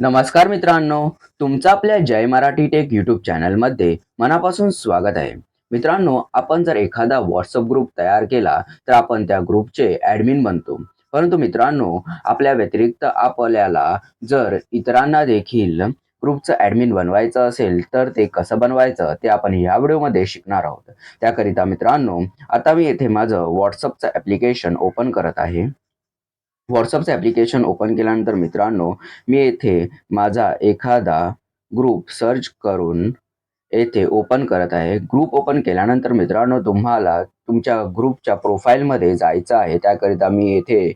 नमस्कार मित्रांनो तुमचं आपल्या जय मराठी टेक यूट्यूब चॅनलमध्ये मनापासून स्वागत आहे. मित्रांनो आपण जर एखादा व्हॉट्सअप ग्रुप तयार केला तर आपण त्या ग्रुपचे ॲडमिन बनतो. परंतु मित्रांनो आपल्या व्यतिरिक्त आपल्याला जर इतरांना देखील ग्रुपचं ॲडमिन बनवायचं असेल तर ते कसं बनवायचं ते आपण या व्हिडिओमध्ये शिकणार आहोत. त्याकरिता मित्रांनो आता मी येथे माझं व्हॉट्सअपचं ॲप्लिकेशन ओपन करत आहे. व्हॉट्सअपचं ॲप्लिकेशन ओपन केल्यानंतर मित्रांनो मी येथे माझा एखादा ग्रुप सर्च करून येथे ओपन करत आहे. ग्रुप ओपन केल्यानंतर मित्रांनो तुम्हाला तुमच्या ग्रुपच्या प्रोफाईलमध्ये जायचं आहे. त्याकरिता मी येथे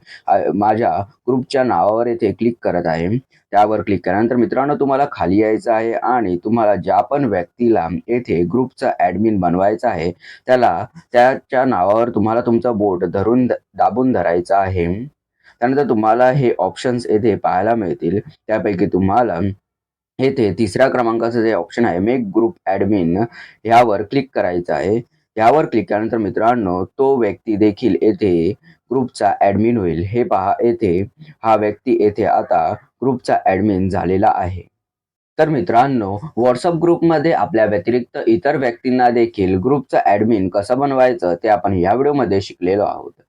माझ्या ग्रुपच्या नावावर येथे क्लिक करत आहे. त्यावर क्लिक केल्यानंतर मित्रांनो तुम्हाला खाली यायचं आहे आणि तुम्हाला ज्या पण व्यक्तीला येथे ग्रुपचा ॲडमिन बनवायचा आहे त्याला त्याच्या नावावर तुम्हाला तुमचं बोट धरून दाबून धरायचं आहे. त्यानंतर तुम्हाला हे ऑप्शन्स येथे पाहायला मिळतील. त्यापैकी तुम्हाला येथे तिसऱ्या क्रमांकाचं जे ऑप्शन आहे मेक ग्रुप ॲडमिन ह्यावर क्लिक करायचं आहे. यावर क्लिक केल्यानंतर मित्रांनो तो व्यक्ती देखील येथे ग्रुपचा ॲडमिन होईल. हे पहा येथे हा व्यक्ती येथे आता ग्रुपचा ॲडमिन झालेला आहे. तर मित्रांनो व्हॉट्सअप ग्रुपमध्ये आपल्या व्यतिरिक्त इतर व्यक्तींना देखील ग्रुपचं ॲडमिन कसं बनवायचं ते आपण या व्हिडिओमध्ये शिकलेलो आहोत.